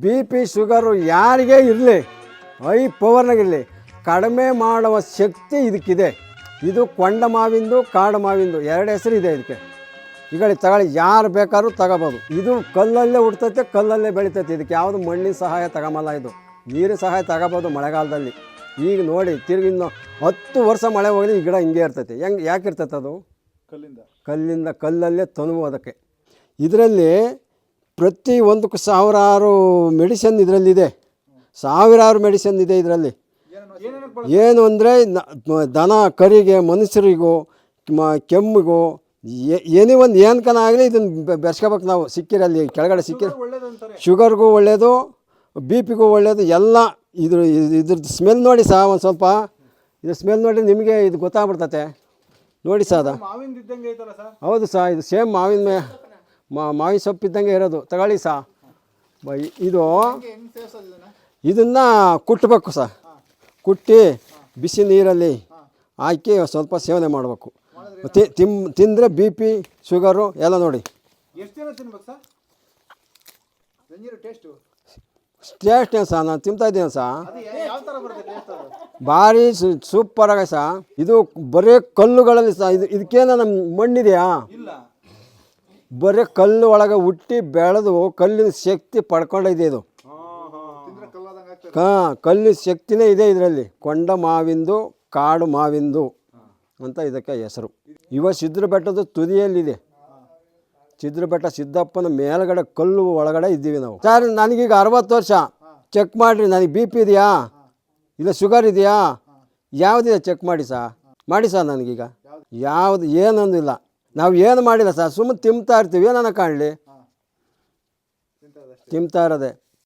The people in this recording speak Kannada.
ಬಿ ಪಿ ಶುಗರು ಯಾರಿಗೇ ಇರಲಿ ಐ ಪವರ್ನಾಗಿರಲಿ ಕಡಿಮೆ ಮಾಡುವ ಶಕ್ತಿ ಇದಕ್ಕಿದೆ. ಇದು ಕೊಂಡ ಮಾವಿಂದು ಕಾಡು ಮಾವಿಂದು ಎರಡು ಹೆಸರು ಇದೆ ಇದಕ್ಕೆ. ಈಗ ತಗೊಳ್ಳಿ ಯಾರು ಬೇಕಾದ್ರೂ ತಗೋಬೋದು. ಇದು ಕಲ್ಲಲ್ಲೇ ಹುಡ್ತೈತೆ ಕಲ್ಲಲ್ಲೇ ಬೆಳೀತೈತೆ. ಇದಕ್ಕೆ ಯಾವುದು ಮಣ್ಣಿನ ಸಹಾಯ ತಗೊಂಬಲ್ಲ ಇದು. ನೀರಿನ ಸಹಾಯ ತಗೋಬೋದು ಮಳೆಗಾಲದಲ್ಲಿ. ಈಗ ನೋಡಿ ತಿರುಗಿ ಇನ್ನು ಹತ್ತು ವರ್ಷ ಮಳೆ ಹೋಗಲಿ ಈ ಗಿಡ ಹಿಂಗೆ ಇರ್ತೈತೆ. ಹೆಂಗೆ ಯಾಕೆ ಇರ್ತೈತೆ ಅದು? ಕಲ್ಲಿಂದ. ಕಲ್ಲಿಂದ ಕಲ್ಲಲ್ಲೇ ತನುವು ಅದಕ್ಕೆ. ಇದರಲ್ಲಿ ಪ್ರತಿ ಒಂದಕ್ಕೂ ಸಾವಿರಾರು ಮೆಡಿಸನ್ ಇದರಲ್ಲಿದೆ. ಸಾವಿರಾರು ಮೆಡಿಸನ್ ಇದೆ ಇದರಲ್ಲಿ. ಏನು ಅಂದರೆ ದನ ಕರಿಗೆ ಮನುಷ್ಯರಿಗೂ ಮ ಕೆಮ್ಮಿಗೂ ಏನೇ ಒಂದು ಏನಕನ ಆಗಲಿ ಇದನ್ನು ಬೆರ್ಸ್ಕೋಬೇಕು ನಾವು ಸಿಕ್ಕಿರಲ್ಲಿ ಕೆಳಗಡೆ ಸಿಕ್ಕಿರ ಶುಗರ್ಗೂ ಒಳ್ಳೆಯದು ಬಿ ಪಿಗೂ ಒಳ್ಳೆಯದು ಎಲ್ಲ ಇದ್ರ ಇದ್ರದ್ದು ಸ್ಮೆಲ್ ನೋಡಿ ಸಹ ಒಂದು ಸ್ವಲ್ಪ. ಇದು ಸ್ಮೆಲ್ ನೋಡಿ ನಿಮಗೆ ಇದು ಗೊತ್ತಾಗ್ಬಿಡ್ತತೆ. ನೋಡಿ ಸಹ ಅದ. ಸರ್? ಹೌದು ಸಹ ಇದು ಸೇಮ್ ಮಾವಿನ ಮೇ ಮಾ ಮಾವಿನ ಸೊಪ್ಪು ಇದ್ದಂಗೆ ಇರೋದು. ತಗೊಳ್ಳಿ ಸಾ. ಬ- ಇದು ಇದನ್ನ ಕುಟ್ಟಬೇಕು ಸಹ ಕುಟ್ಟಿ ಬಿಸಿ ನೀರಲ್ಲಿ ಹಾಕಿ ಸ್ವಲ್ಪ ಸೇವನೆ ಮಾಡಬೇಕು. ತಿ ತಿಮ್ ತಿಂದರೆ ಬಿ ಪಿ ಶುಗರು ಎಲ್ಲ ನೋಡಿ. ಸರ್ ಟೇಸ್ಟ್ ಏನು ಸಹ ನಾನು ತಿಂತಾ ಇದ್ದೀನಿ ಅದು ಭಾರಿ ಸೂಪರ್ ಆಗ ಸಹ ಇದು ಬರೀ ಕಲ್ಲುಗಳಲ್ಲಿ ಸಹ ಇದು ಇದಕ್ಕೇನ ನಮ್ಮ ಮಣ್ಣಿದೆಯಾ? ಇಲ್ಲ. ಬರೀ ಕಲ್ಲು ಒಳಗೆ ಹುಟ್ಟಿ ಬೆಳೆದು ಕಲ್ಲಿನ ಶಕ್ತಿ ಪಡ್ಕೊಂಡಿದೆ ಇದು. ಹಾಂ ಕಲ್ಲಿನ ಶಕ್ತಿನೇ ಇದೆ ಇದರಲ್ಲಿ. ಕೊಂಡ ಮಾವಿಂದು ಕಾಡು ಮಾವಿಂದು ಅಂತ ಇದಕ್ಕೆ ಹೆಸರು. ಇವ ಸಿದ್ರ ಬೆಟ್ಟದ ತುದಿಯಲ್ಲಿದೆ. ಸಿದ್ರ ಬೆಟ್ಟ ಸಿದ್ದಪ್ಪನ ಮೇಲ್ಗಡೆ ಕಲ್ಲು ಒಳಗಡೆ ಇದ್ದೀವಿ ನಾವು. ಸರ್ ನನಗೀಗ ಅರವತ್ತು ವರ್ಷ. ಚೆಕ್ ಮಾಡಿರಿ ನನಗೆ ಬಿ ಪಿ ಇದೆಯಾ? ಇಲ್ಲ ಶುಗರ್ ಇದೆಯಾ? ಯಾವುದಿದೆ ಚೆಕ್ ಮಾಡಿ ಸಾ ಮಾಡಿ ಸರ್ ನನಗೀಗ. ಯಾವುದು? ಏನೊಂದು ಇಲ್ಲ ನಾವು ಏನು ಮಾಡಿಲ್ಲ ಸರ್ ಸುಮ್ಮನೆ ತಿಂತಾ ಇರ್ತೀವಿ ಏನನ್ನ ಕಾಣಲಿ? ತಿಂತಾ ಇರೋದೆ.